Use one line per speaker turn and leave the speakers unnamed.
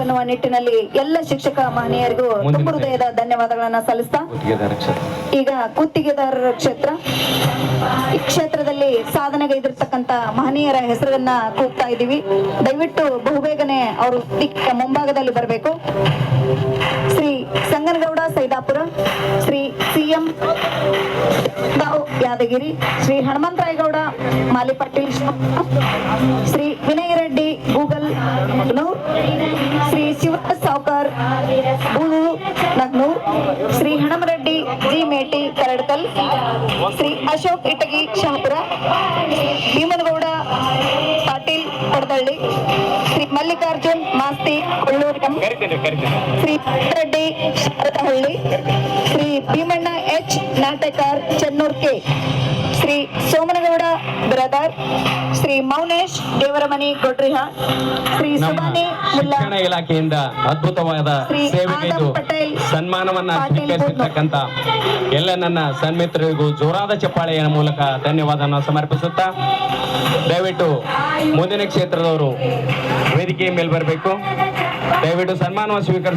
ಅನ್ನುವ ನಿಟ್ಟಿನಲ್ಲಿ ಎಲ್ಲ ಶಿಕ್ಷಕ ಮಹನೀಯರಿಗೂ ತುಂಬ ಹೃದಯದ ಧನ್ಯವಾದಗಳನ್ನ ಸಲ್ಲಿಸ್ತಾ ಈಗ ಕುತ್ತಿಗೆದಾರರ ಕ್ಷೇತ್ರ. ಈ ಕ್ಷೇತ್ರದಲ್ಲಿ ಸಾಧನೆಗೈದಿರ್ತಕ್ಕಂತ ಮಹನೀಯರ ಹೆಸರನ್ನ ಕೂಗ್ತಾ ಇದ್ದೀವಿ. ದಯವಿಟ್ಟು ಬಹುಬೇಗನೆ ಅವರು ಮುಂಭಾಗದಲ್ಲಿ ಬರಬೇಕು. ಶ್ರೀ ಸಂಗನಗೌಡ ಸೈದಾಪುರ ಶ್ರೀ ನಾವು Yadgiri Shri Hanumantharayagouda Mali Patil Shivamogga, Shri Vinaya Reddy Gugal Nagnur Shri Shiva Savukar Nagnur Shri Hanamareddy G Meti Karadkal Shri Ashok Itagi Shahapur Bheemanagouda Patil Kodadalli Mallikarjun Masti Kollur Shri Reddy Sharadahalli Shri Bheemanna H Natakar Chennur K. Shri Somanagouda brother Shri Mounesh Devaramani Kodriha Shri Sumani
ಶಿಕ್ಷಣ ಇಲಾಖೆಯಿಂದ ಅದ್ಭುತವಾದ ಸೇವೆಗೈದು ಸನ್ಮಾನವನ್ನ ಸ್ವೀಕರಿಸಿರ್ತಕ್ಕಂತ ಎಲ್ಲ ನನ್ನ ಸನ್ಮಿತ್ರರಿಗೂ ಜೋರಾದ ಚಪ್ಪಾಳೆಯ ಮೂಲಕ ಧನ್ಯವಾದವನ್ನು ಸಮರ್ಪಿಸುತ್ತಾ ದಯವಿಟ್ಟು ಮುಂದಿನ ಕ್ಷೇತ್ರದವರು ವೇದಿಕೆಯ ಮೇಲೆ ಬರಬೇಕು. ದಯವಿಟ್ಟು ಸನ್ಮಾನವನ್ನು ಸ್ವೀಕರಿಸ.